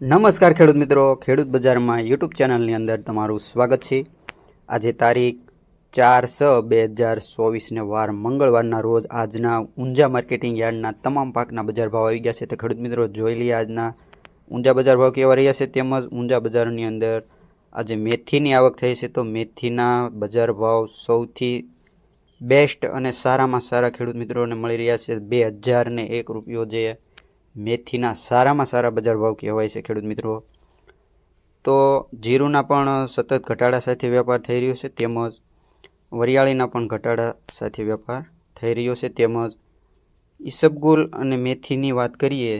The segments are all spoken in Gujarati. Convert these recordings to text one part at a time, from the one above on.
નમસ્કાર ખેડૂત મિત્રો. ખેડૂત બજારમાં યુટ્યુબ ચેનલની અંદર તમારું સ્વાગત છે. આજે તારીખ ચાર છ બે હજાર ચોવીસને વાર મંગળવારના રોજ આજના ઊંઝા માર્કેટિંગ યાર્ડના તમામ પાકના બજાર ભાવ આવી ગયા છે. તો ખેડૂત મિત્રો, જોઈ લઈએ આજના ઊંઝા બજાર ભાવ કેવા રહ્યા છે તેમજ ઊંઝા બજારની અંદર આજે મેથીની આવક થઈ છે. તો મેથીના બજાર ભાવ સૌથી બેસ્ટ અને સારામાં સારા ખેડૂત મિત્રોને મળી રહ્યા છે. બે હજારને એક રૂપિયો જે મેથીના સારામાં સારા બજાર ભાવ કહેવાય છે ખેડૂત મિત્રો. તો જીરુના પણ સતત ઘટાડા સાથે વેપાર થઈ રહ્યો છે તેમજ વરિયાળીના પણ ઘટાડા સાથે વેપાર થઈ રહ્યો છે તેમજ ઈસબગુલ અને મેથીની વાત કરીએ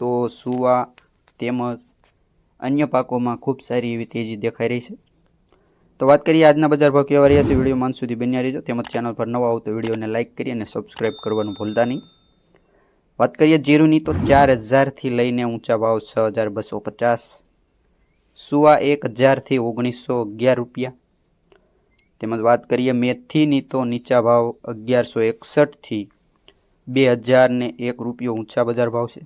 તો સુવા તેમજ અન્ય પાકોમાં ખૂબ સારી એવી તેજી દેખાઈ રહી છે. તો વાત કરીએ આજના બજાર ભાવ કેવા રહ્યા છે વીડિયો માન સુધી બન્યા રહીજો. તેમજ ચેનલ પર નવા આવો તો વિડીયોને લાઇક કરી અને સબસ્ક્રાઇબ કરવાનું ભૂલતા નહીં. વાત કરીએ જીરુની, તો ચાર હજારથી લઈને ઊંચા ભાવ છ હજાર બસો પચાસ. સુવા એક હજારથી ઓગણીસો અગિયાર રૂપિયા. તેમજ વાત કરીએ મેથીની, તો નીચા ભાવ અગિયારસો એકસઠથી બે હજાર ને એક રૂપિયો ઊંચા બજાર ભાવ છે.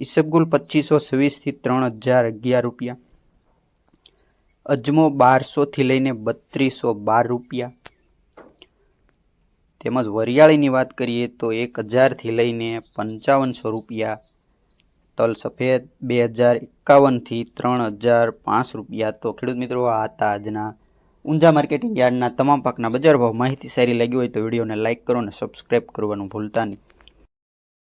ઈસબગુલ પચીસો છવ્વીસથી ત્રણ હજાર અગિયાર રૂપિયા. અજમો બારસોથી લઈને બત્રીસો બાર રૂપિયા. તેમજ વરિયાળીની વાત કરીએ તો એક હજારથી લઈને પંચાવનસો રૂપિયા, તલ સફેદ બે હજાર એકાવનથી ત્રણ હજાર પાંચ રૂપિયા. તો ખેડૂત મિત્રો, આ હતા આજના ઊંઝા માર્કેટિંગ યાર્ડના તમામ પાકના બજાર ભાવ. માહિતી સારી લાગી હોય તો વિડીયોને લાઇક કરો અને સબસ્ક્રાઇબ કરવાનું ભૂલતા નહીં.